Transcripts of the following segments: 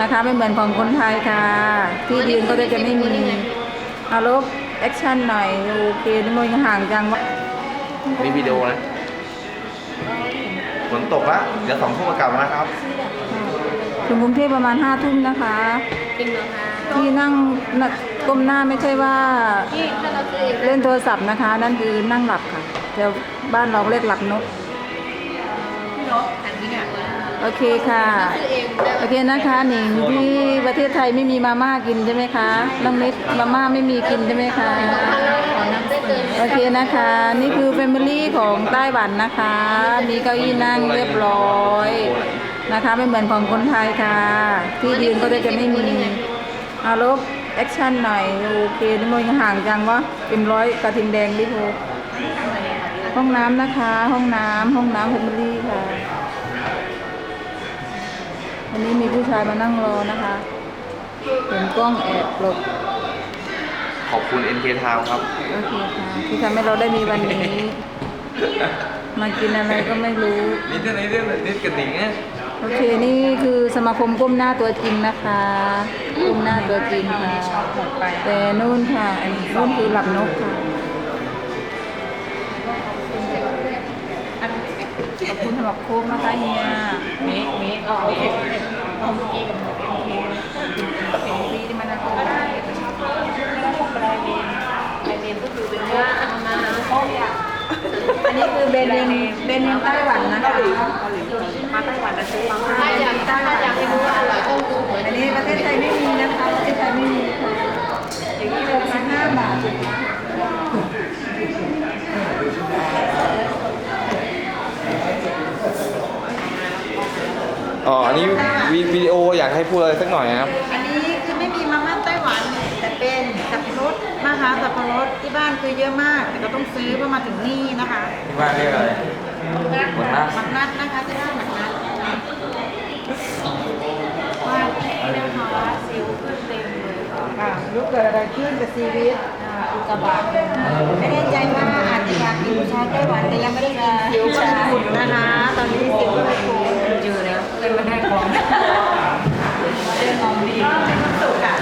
นะคะ ไม่เหมือนของคนไทยค่ะ ที่ยืนก็จะไม่มีเอาลบแอคชั่นหน่อยโอเคนี่มันห่างจังวะนี่วิดีโอนะฝนตกละเดี๋ยวสองทุ่มกลับมานะครับถึงกรุงเทพประมาณห้าทุ่มนะคะจริงเหรอคะที่นั่งน่ะก้มหน้าไม่ใช่ว่าพี่ถ้าเราซื้อเองเล่นโทรศัพท์นะคะ นั่นคือนั่งหลับค่ะแต่บ้านเราเรียกหลับนกพี่นกอันนี้เนี่ยโอเคค่ะซื้อเองได้ โอเคนะคะหนิงที่ประเทศไทยไม่มีมาม่ากินใช่ไหมคะน้องนิดมาม่าไม่มีกินใช่ไหมคะโอเคนะคะ นี่คือแฟมิลี่ของไต้หวันนะคะ มีเก้าอี้นั่งเรียบร้อยนะคะไม่เหมือนของคนไทยค่ะ ที่ยืนก็จะไม่มีเอาลบแอคชั่นหน่อย โอเคนี่มันห่างจังวะเป็นร้อยกระทิงแดงดิโพห้องน้ำนะคะ ห้องน้ำห้องน้ำแฟมิลี่ค่ะ ชายมานั่งรอนะคะเห็นกล้องแอบหลบขอบคุณ NK Town ครับ โอเคค่ะที่ทำให้เราได้มีวันนี้ มากินอะไรก็ไม่รู้นี่เรื่องนี้เรื่องนี้กระดิ่งเนี่ยโอเคนี่คือสมาคมก้มหน้าตัวจริงนะคะก้มหน้าตัวจริงค่ะแต่นู่นค่ะอันนี้นู่นคือหลับนกค่ะ สำหรับโค้กนะคะเฮียเมกเมกอ๋อโอเคเอาเมื่องโอเคขอบคุณซีที่มานั่งก็ได้แล้วพวกปลายเมนปลายเมนก็คือเป็นเนื้ออามาโอ้ยอันนี้คือเบนินเบนินไต้หวันนะคะมาไต้หวันนะซื้อมาถ้าอยากถ้าอยากให้รู้ว่าอร่อยต้องดูเหมือน อันนี้ประเทศไทยไม่มีนะคะประเทศไทยไม่มีค่ะอย่างนี้เลยสิบห้าบาท อ๋ออันนี้วิวิดีโออยากให้พูดอะไรสักหน่อยนะครับ อันนี้คือไม่มีมาม่าไต้หวันแต่เป็นสับปะรดนะคะสับปะรดที่บ้านคือเยอะมากแต่ก็ต้องซื้อเพื่อมาถึงนี่นะคะที่บ้านเรียกอะไรหมดนะหมักนัดนะคะที่บ้านหมักนัดว่าที่นะคะซิลขึ้นเต็มเลยค่ะค่ะรู้เกิดอะไรขึ้นกับชีวิตอุกกาบาตไม่แน่ใจว่าอาจจะอยากกินชาไต้หวันแต่ยังไม่ได้กินซิวชาขุ่นนะคะ ตอนนี้ซิวไม่ถูก เจอแล้วเลยไม่ได้ของ เรื่องของดีสุกค่ะ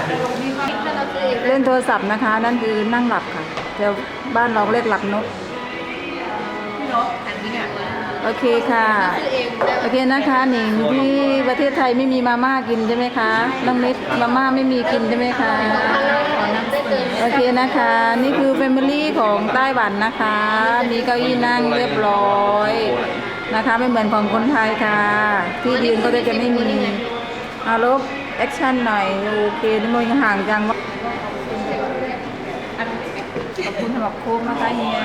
ถ้าเราซื้อเอง เล่นโทรศัพท์นะคะ นั่นคือนั่งหลับค่ะแต่บ้านเราเรียกหลับนกพี่นกอันนี้เนี่ยโอเคค่ะซื้อเองได้โอเคนะคะหนิงที่ประเทศไทยไม่มีมาม่ากินใช่ไหมคะน้องนิดมาม่าไม่มีกินใช่ไหมคะขอน้ำได้เติมโอเคนะคะ นี่คือแฟมิลี่ของไต้หวันนะคะ มีเก้าอี้นั่งเรียบร้อยนะคะ ไม่เหมือนของคนไทยค่ะ ที่ยืนก็จะไม่มีเอาลบแอคชั่นหน่อย โอเคนี่มันห่างจังวะ ขอบคุณสำหรับโค้กนะคะเฮีย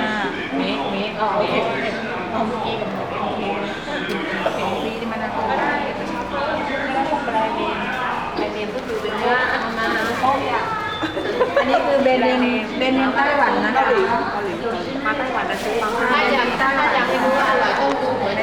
เมกเมกอ๋อโอเคเอาเมื่อกี้โอเคขอบคุณซีที่มานั่งก็ได้แล้วพวกปลายเมนปลายเมนก็คือเป็นเนื้ออามาโอ้ยอันนี้คือเบนินเบนินไต้หวันนะคะมาไต้หวันแล้วซื้อมาถ้าอยากถ้าอยากให้รู้ว่าอร่อยต้องดูเหมือน